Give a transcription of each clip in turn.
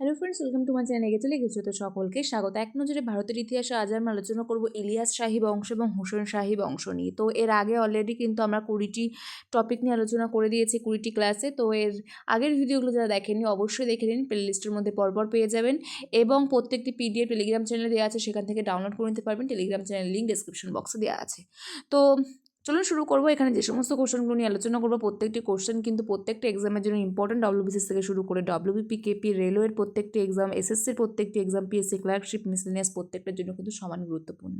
Hello friends welcome to my চ্যানেলে চলে গেছো তো সকলকে স্বাগত। এক নজরে ভারতের ইতিহাসে আজ আমরা আলোচনা করব ইলিয়াস শাহী বংশ এবং হোসেন শাহী বংশ নিয়ে। তো এর আগে অলরেডি কিন্তু আমরা কুড়িটি টপিক নিয়ে আলোচনা করে দিয়েছি কুড়িটি ক্লাসে তো এর আগের ভিডিওগুলো যারা দেখেননি অবশ্যই দেখে নিন প্লে লিস্টের মধ্যে পরপর পেয়ে যাবেন। এবং প্রত্যেকটি পিডিএফ টেলিগ্রাম চ্যানেলে দেওয়া আছে, সেখান থেকে ডাউনলোড করে নিতে পারবেন। টেলিগ্রাম চ্যানেল লিঙ্ক ডিসক্রিপশন বক্সে দেওয়া আছে। তো চলুন শুরু করব। এখানে যে সমস্ত কোশ্চেনগুলো নিয়ে আলোচনা করব, প্রত্যেকটি কোশ্চেন কিন্তু প্রত্যেকটা এক্সামের জন্য ইম্পর্টেন্ট ডব্লিউবিসিএস থেকে শুরু করে ডব্লিউবিপি কেপি রেলওয়ের প্রত্যেকটি এক্সাম এসএসসির প্রত্যেকটি এক্সাম পিএসসি ক্লার্কশিপ মিসলিনিয়াস প্রত্যেকটার জন্য কিন্তু সমান গুরুত্বপূর্ণ।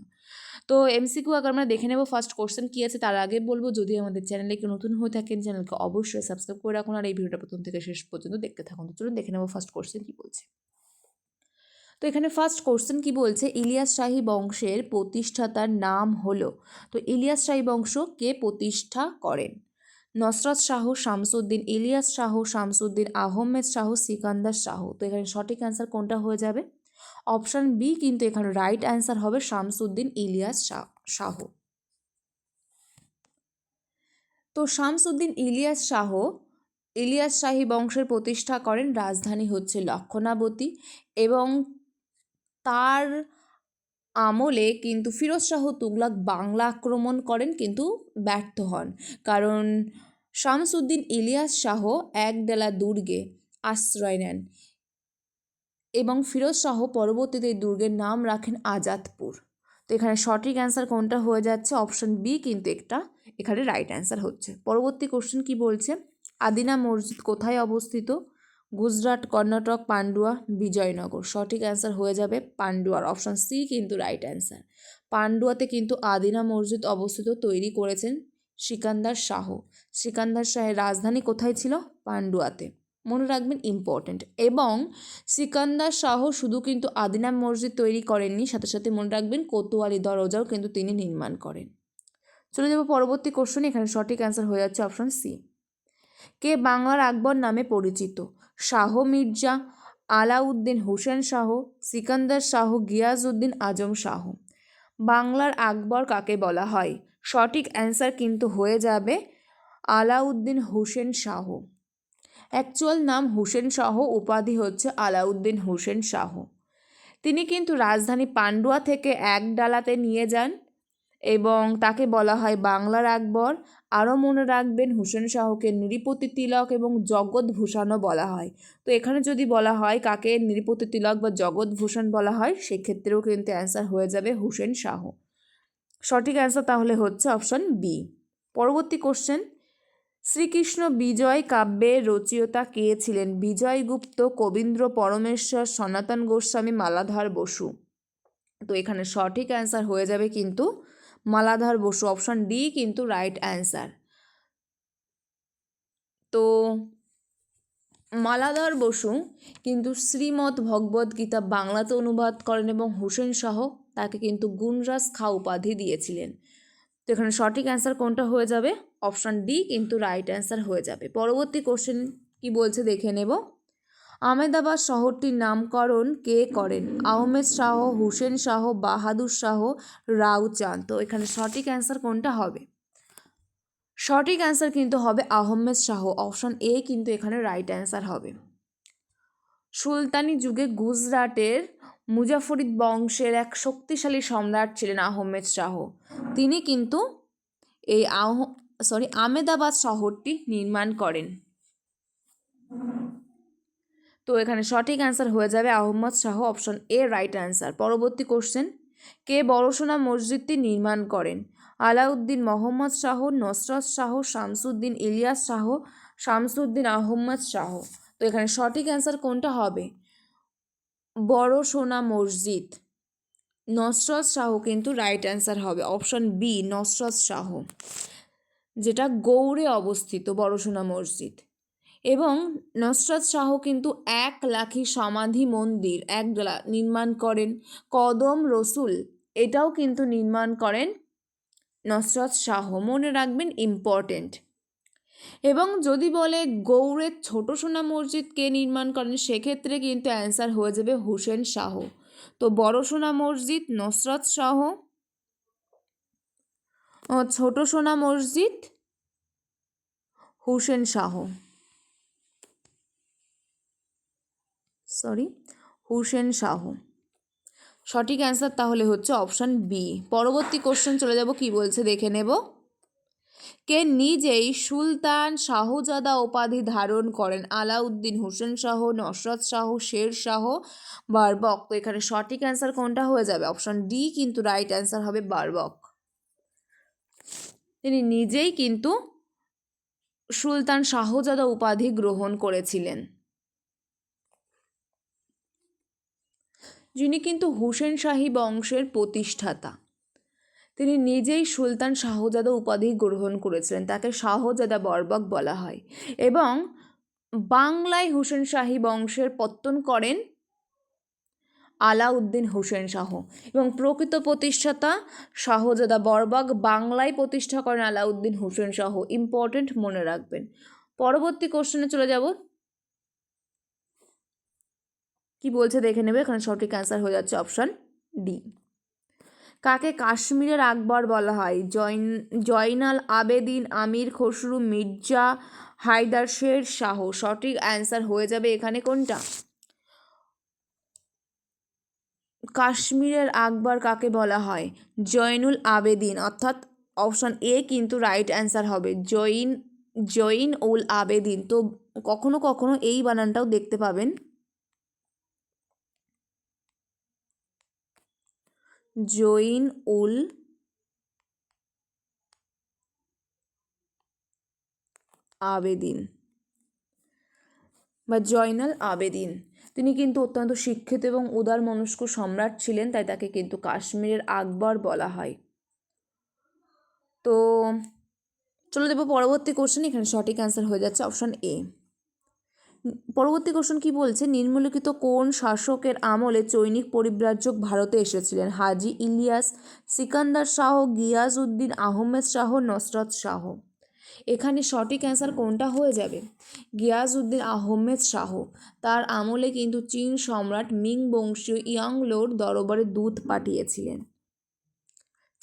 তো এমসিকিউ আগে আমরা দেখে নেব ফার্স্ট কোশ্চেন কী আছে, তার আগে বলব, যদি আমাদের চ্যানেলে কেউ নতুন হয়ে থাকেন চ্যানেলকে অবশ্যই সাবস্ক্রাইব করে রাখুন, আর এই ভিডিওটা প্রথম থেকে শেষ পর্যন্ত দেখতে থাকুন। তো চলুন দেখে নেব ফার্স্ট কোশ্চেন কী বলছে। তো এখানে ফার্স্ট কোশ্চেন কি বলছে? ইলিয়াস শাহী বংশের প্রতিষ্ঠাতার নাম হলো। তো ইলিয়াস শাহী বংশ কে প্রতিষ্ঠা করেন? নসরত শাহ, শামসুদ্দিন ইলিয়াস শাহ, শামসুদ্দিন আহমেদ শাহ, সিকান্দার শাহ। তো এখানে সঠিক অ্যান্সার কোনটা হয়ে যাবে? অপশান বি কিন্তু এখানে রাইট অ্যান্সার হবে শামসুদ্দিন ইলিয়াস শাহ। তো শামসুদ্দিন ইলিয়াস শাহ, ইলিয়াস শাহী বংশের প্রতিষ্ঠা করেন রাজধানী হচ্ছে লক্ষণাবতী এবং তার আমলে কিন্তু ফিরোজ শাহ তুগলাক বাংলা আক্রমণ করেন কিন্তু ব্যর্থ হন। কারণ শামসুদ্দিন ইলিয়াস শাহ একডেলা দুর্গে আশ্রয় নেন এবং ফিরোজ শাহ পরবর্তীতে দুর্গের নাম রাখেন আজাদপুর। তো এখানে সঠিক অ্যান্সার কোনটা হয়ে যাচ্ছে? অপশন বি কিন্তু একটা এখানে রাইট অ্যান্সার হচ্ছে। পরবর্তী কোশ্চেন কি বলছে? আদিনা মসজিদ কোথায় অবস্থিত? গুজরাট, কর্ণাটক, পান্ডুয়া, বিজয়নগর। সঠিক অ্যান্সার হয়ে যাবে পান্ডুয়ার। অপশান সি কিন্তু রাইট অ্যান্সার পান্ডুয়াতে কিন্তু আদিনা মসজিদ অবস্থিত, তৈরি করেছেন সিকান্দার শাহ। সিকান্দার শাহের রাজধানী কোথায় ছিল? পান্ডুয়াতে। মনে রাখবেন ইম্পর্ট্যান্ট এবং সিকান্দার শাহ শুধু কিন্তু আদিনা মসজিদ তৈরি করেননি, সাথে সাথে মনে রাখবেন কোতোয়ালি দরজাও কিন্তু তিনি নির্মাণ করেন। চলে যাব পরবর্তী কোশ্চেন এখানে সঠিক অ্যান্সার হয়ে যাচ্ছে অপশন সি কে বাংলার আকবর নামে পরিচিত? শাহ মির্জা আলাউদ্দিন হোসেন শাহ, সিকান্দার শাহ গিয়াজউদ্দিন আজম শাহ। বাংলার আকবর কাকে বলা হয়? সঠিক অ্যান্সার কিন্তু হয়ে যাবে আলাউদ্দিন হোসেন শাহ। অ্যাকচুয়াল নাম হোসেন শাহ, উপাধি হচ্ছে আলাউদ্দিন হোসেন শাহ। তিনি কিন্তু রাজধানী পান্ডুয়া থেকে এক ডালাতে নিয়ে যান। এবং তাকে বলা হয় বাংলার আকবর। আরও মনে রাখবেন, হুসেন শাহকে নৃপতি তিলক এবং জগৎভূষণও বলা হয়। তো এখানে যদি বলা হয় কাকে নৃপতি তিলক বা জগৎভূষণ বলা হয়, সেক্ষেত্রেও কিন্তু অ্যান্সার হয়ে যাবে হুসেন শাহ। সঠিক অ্যান্সার তাহলে হচ্ছে অপশন বি পরবর্তী কোশ্চেন শ্রীকৃষ্ণ বিজয় কাব্যের রচয়িতা কে ছিলেন? বিজয়গুপ্ত কবীন্দ্র পরমেশ্বর, সনাতন গোস্বামী, মালাধর বসু। তো এখানে সঠিক অ্যান্সার হয়ে যাবে কিন্তু মালাধার বসু অপশান ডি কিন্তু রাইট অ্যান্সার তো মালাধার বসু কিন্তু শ্রীমৎ ভগবদ্ গীতা বাংলাতে অনুবাদ করেন এবং হুসেন শাহ তাকে কিন্তু গুণরাজ খা উপাধি দিয়েছিলেন। তো এখানে সঠিক অ্যান্সার কোনটা হয়ে যাবে? অপশান ডি কিন্তু রাইট অ্যান্সার হয়ে যাবে। পরবর্তী কোশ্চেন কি বলছে দেখে নেব। আহমেদাবাদ শহরটির নামকরণ কে করেন? আহমেদ শাহ, হুসেন শাহ, বাহাদুর শাহ রাউচাঁদ তো এখানে সঠিক অ্যান্সার কোনটা হবে? সঠিক অ্যান্সার কিন্তু হবে আহমেদ শাহ। অপশন এ কিন্তু এখানে রাইট অ্যান্সার হবে। সুলতানি যুগে গুজরাটের মুজাফরিদ বংশের এক শক্তিশালী সম্রাট ছিলেন আহমেদ শাহ। তিনি কিন্তু এই আহ সরি আমেদাবাদ শহরটি নির্মাণ করেন। তো এখানে সঠিক অ্যান্সার হয়ে যাবে Ahmad Shah option A right answer পরবর্তী কোশ্চেন কে বড়সোনা মসজিদটি নির্মাণ করেন? আলাউদ্দিন মোহাম্মদ শাহ, নসরত শাহ, শামসুদ্দিন ইলিয়াস শাহ, শামসুদ্দিন আহম্মদ শাহ। তো এখানে সঠিক অ্যান্সার কোনটা হবে? বড় সোনা মসজিদ। নসরত শাহ কিন্তু রাইট অ্যান্সার হবে। Option B Nasrat Shah. যেটা গৌড়ে অবস্থিত বড় সোনা মসজিদ। এবং নসরত শাহ কিন্তু এক লাখি সমাধি মন্দির, এক নির্মাণ করেন। কদম রসুল, এটাও কিন্তু নির্মাণ করেন নসরত শাহ। মনে রাখবেন ইম্পর্টেন্ট এবং যদি বলে গৌড়ের ছোট সোনা মসজিদ কে নির্মাণ করেন, সেক্ষেত্রে কিন্তু অ্যান্সার হয়ে যাবে হুসেন শাহ। তো বড় সোনা মসজিদ, নসরত শাহ। ছোট সোনা মসজিদ, হুসেন শাহ। সরি হুসেন শাহ সঠিক অ্যান্সার তাহলে হচ্ছে অপশান বি পরবর্তী কোশ্চেন চলে যাব, কি বলছে দেখে নেব। কে নিজেই সুলতান শাহজাদা উপাধি ধারণ করেন? আলাউদ্দিন হোসেন শাহ, নসরত শাহ, শের শাহ, বারবক। তো এখানে সঠিক অ্যান্সার কোনটা হয়ে যাবে? অপশন ডি কিন্তু রাইট অ্যান্সার হবে বারবক। তিনি নিজেই কিন্তু সুলতান শাহজাদা উপাধি গ্রহণ করেছিলেন। যিনি কিন্তু হুসেন শাহী বংশের প্রতিষ্ঠাতা। তিনি নিজেই সুলতান শাহজাদা উপাধি গ্রহণ করেছিলেন, তাকে শাহজাদা বরবক বলা হয়। এবং বাংলায় হুসেন শাহী বংশের পত্তন করেন আলাউদ্দিন হোসেন শাহ। এবং প্রকৃত প্রতিষ্ঠাতা শাহজাদা বরবক বাংলায় প্রতিষ্ঠা করেন আলাউদ্দিন হোসেন শাহ। ইম্পর্টেন্ট মনে রাখবেন। পরবর্তী কোশ্চেনে চলে যাব কি বলছে দেখে নেবে। এখানে সঠিক অ্যান্সার হয়ে যাচ্ছে অপশান ডি কাকে কাশ্মীরের আকবর বলা হয়? জৈন জয়নাল আবেদিন, আমির খসরু, মির্জা হায়দার শের শাহ। সঠিক অ্যান্সার হয়ে যাবে এখানে কোনটা? কাশ্মীরের আকবর কাকে বলা হয়? জয়নুল আবেদিন। অর্থাৎ অপশান এ কিন্তু রাইট অ্যান্সার হবে। জৈন জৈন উল আবেদিন। তো কখনো কখনো এই বানানটাও দেখতে পাবেন। জৈন উল আবেদিন বা জয়নাল আবেদিন। তিনি কিন্তু অত্যন্ত শিক্ষিত এবং উদার মনস্ক সম্রাট ছিলেন, তাই তাকে কিন্তু কাশ্মীরের আকবর বলা হয়। তো চলে দেবো পরবর্তী কোশ্চেন এখানে সঠিক অ্যান্সার হয়ে যাচ্ছে অপশান এ পরবর্তী কোশ্চেন কি বলছে? নিম্নলিখিত কোন শাসকের আমলে চৈনিক পরিব্রাজক ভারতে এসেছিলেন? হাজি ইলিয়াস, সিকান্দার শাহ গিয়াস উদ্দিন আহমেদ শাহ, নসরত শাহ। এখানে সঠিক অ্যান্সার কোনটা হয়ে যাবে? গিয়াস উদ্দিন আহমেদ শাহ। তার আমলে কিন্তু চীন সম্রাট মিং বংশীয় ইয়াংলোর দরবারে দূত পাঠিয়েছিলেন।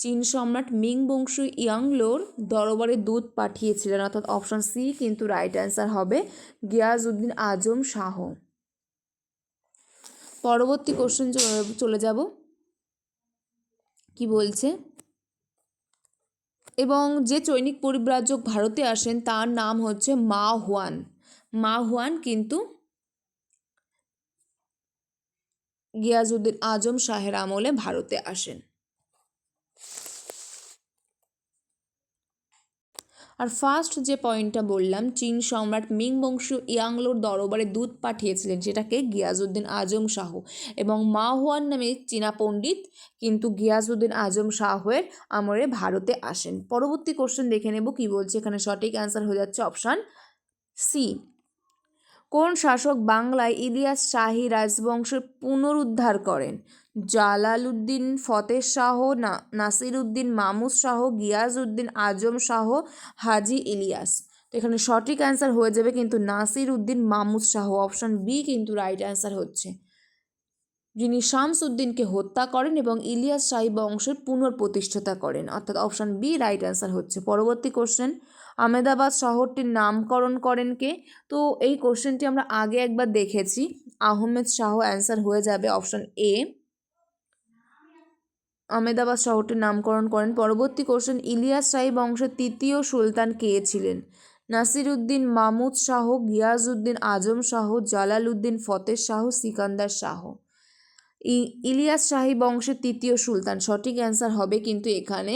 চীন সম্রাট মিং বংশীয় ইয়াংলোর দরবারে দূত পাঠিয়েছিলেন, অর্থাৎ অপশন সি কিন্তু রাইট অ্যান্সার হবে গিয়াসউদ্দিন আজম শাহ। পরবর্তী কোশ্চেন চলে যাব। কি বলছে? এবং যে চৈনিক পরিব্রাজক ভারতে আসেন, তার নাম হচ্ছে মা হুয়ান। মা হুয়ান কিন্তু গিয়াজউদ্দিন আজম শাহের আমলে ভারতে আসেন। আর ফার্স্ট যে পয়েন্টটা বললাম, চীন সম্রাট মিং বংশ ইয়াংলোর দরবারে দূত পাঠিয়েছিলেন, সেটাকে গিয়াজউদ্দিন আজম শাহ এবং মাহুয়ান নামে চীনা পণ্ডিত। কিন্তু গিয়াজউদ্দিন আজম শাহের আমরে ভারতে আসেন। পরবর্তী কোশ্চেন দেখে নেব, কি বলছে? এখানে সঠিক অ্যান্সার হয়ে যাচ্ছে অপশান সি কোন শাসক বাংলায় ইলিয়াস শাহী রাজবংশের পুনরুদ্ধার করেন? জালালউদ্দিন ফতেহ শাহ, না, নাসিরউদ্দিন মামুদ শাহ, গিয়াজউদ্দিন আজম শাহ, হাজি ইলিয়াস। তো এখানে সঠিক অ্যান্সার হয়ে যাবে কিন্তু নাসির উদ্দিন মামুদ শাহ অপশান বি কিন্তু রাইট অ্যান্সার হচ্ছে। যিনি শামস উদ্দিনকে হত্যা করেন এবং ইলিয়াস শাহী বংশের পুনঃপ্রতিষ্ঠাতা করেন। অর্থাৎ অপশান বি, রাইট অ্যান্সার হচ্ছে। পরবর্তী কোশ্চেন আমেদাবাদ শহরটির নামকরণ করেন কে? তো এই কোশ্চেনটি আমরা আগে একবার দেখেছি। আহমেদ শাহ অ্যান্সার হয়ে যাবে অপশান এ। আমেদাবাদ শহরটির নামকরণ করেন। পরবর্তী কোশ্চেন, ইলিয়াস শাহী বংশের তৃতীয় সুলতান কে ছিলেন? নাসিরুদ্দিন মামুদ শাহ, গিয়াজউদ্দিন আজম শাহ, জালালউদ্দিন ফতেহ শাহ, সিকান্দার শাহ। ইলিয়াস শাহী বংশের তৃতীয় সুলতান। সঠিক অ্যান্সার হবে কিন্তু এখানে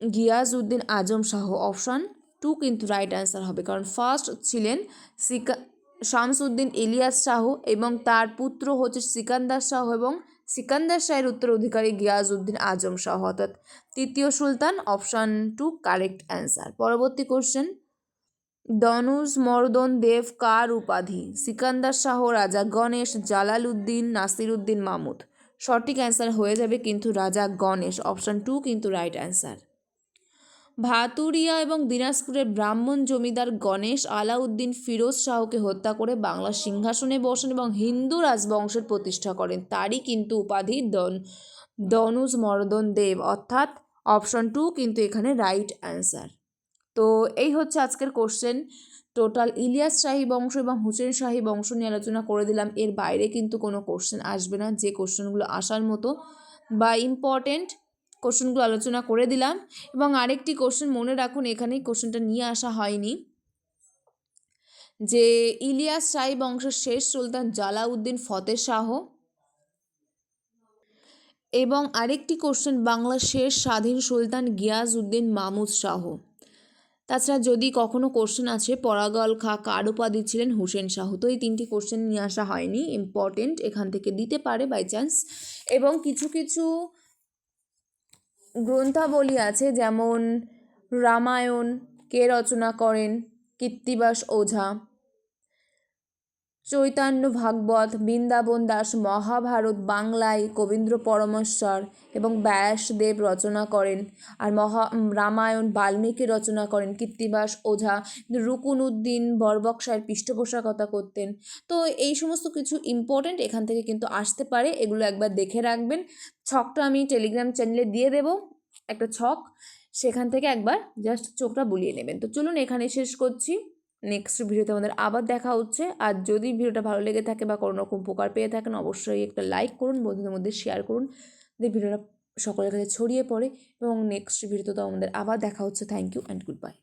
গিয়াজউদ্দিন আজম শাহ। অপশান টু কিন্তু রাইট অ্যান্সার হবে। কারণ ফার্স্ট ছিলেন সিকা, শামসুদ্দিন ইলিয়াস শাহ এবং তার পুত্র হচ্ছে সিকান্দার শাহ এবং সিকান্দার শাহের উত্তরাধিকারী গিয়াজউদ্দিন আজম শাহ। অর্থাৎ তৃতীয় সুলতান, অপশান টু কারেক্ট অ্যান্সার। পরবর্তী কোশ্চেন। দনুজ মর্দন দেব কার উপাধি? সিকান্দার শাহ, রাজা গণেশ জালাল উদ্দিন নাসির উদ্দিন মামুদ। সঠিক অ্যান্সার হয়ে যাবে কিন্তু রাজা গণেশ। অপশান টু কিন্তু রাইট অ্যান্সার। ভাতুরিয়া এবং দিনাজপুরের ব্রাহ্মণ জমিদার গণেশ আলাউদ্দিন ফিরোজ শাহকে হত্যা করে বাংলা সিংহাসনে বসেন এবং হিন্দু রাজবংশের প্রতিষ্ঠা করেন। তারই কিন্তু উপাধি দন দনুজ মর্দন দেব। অর্থাৎ অপশন টু কিন্তু এখানে রাইট অ্যান্সার। তো এই হচ্ছে আজকের কোশ্চেন টোটাল ইলিয়াস শাহী বংশ এবং হুসেন শাহী বংশ নিয়ে আলোচনা করে দিলাম। এর বাইরে কিন্তু কোনো কোশ্চেন আসবে না। যে কোশ্চেনগুলো আসার মতো বা ইম্পর্টেন্ট কোশ্চেনগুলো আলোচনা করে দিলাম। এবং আরেকটি কোশ্চেন মনে রাখুন, এখানেই কোশ্চেনটা নিয়ে আসা হয়নি। যে ইলিয়াস শাহী বংশের শেষ সুলতান জালাউদ্দিন ফতেহ শাহ এবং আরেকটি কোশ্চেন বাংলার শেষ স্বাধীন সুলতান গিয়াস উদ্দিন মামুদ শাহ। তাছাড়া যদি কখনো কোশ্চেন আছে, পরাগল খা কার উপাধি ছিলেন হুসেন শাহ? তো এই তিনটি কোশ্চেন নিয়ে আসা হয়নি। ইম্পর্টেন্ট এখান থেকে দিতে পারে বাই চান্স এবং কিছু কিছু গ্রন্থাবলী আছে, যেমন রামায়ণ, কে রচনা করেন কীর্তিবাস ওঝা। চৈতন্য ভাগবত, বৃন্দাবন দাস, মহাভারত, বাংলায় কবীন্দ্র পরমেশ্বর এবং ব্যাসদেব রচনা করেন। আর মহা, রামায়ণ, বাল্মীকি রচনা করেন। কীর্তিবাস, ওঝা রুকুন উদ্দিন বরবক্সার পৃষ্ঠপোষকতা করতেন। তো এই সমস্ত কিছু ইম্পর্টেন্ট এখান থেকে কিন্তু আসতে পারে। এগুলো একবার দেখে রাখবেন। ছকটা আমি টেলিগ্রাম চ্যানেলে দিয়ে দেবো। একটা ছক। সেখান থেকে একবার জাস্ট চোখটা বুলিয়ে নেবেন। তো চলুন এখানে শেষ করছি। নেক্সট ভিডিওতে আমাদের আবার দেখা হচ্ছে। আর যদি ভিডিওটা ভালো লেগে থাকে বা কোনো রকম উপকার পেয়ে থাকেন, অবশ্যই একটা লাইক করুন, বন্ধুদের মধ্যে শেয়ার করুন। যে ভিডিওটা সকলের কাছে ছড়িয়ে পড়ে। এবং নেক্সট ভিডিওতে তো আমাদের আবার দেখা হচ্ছে। Thank you and goodbye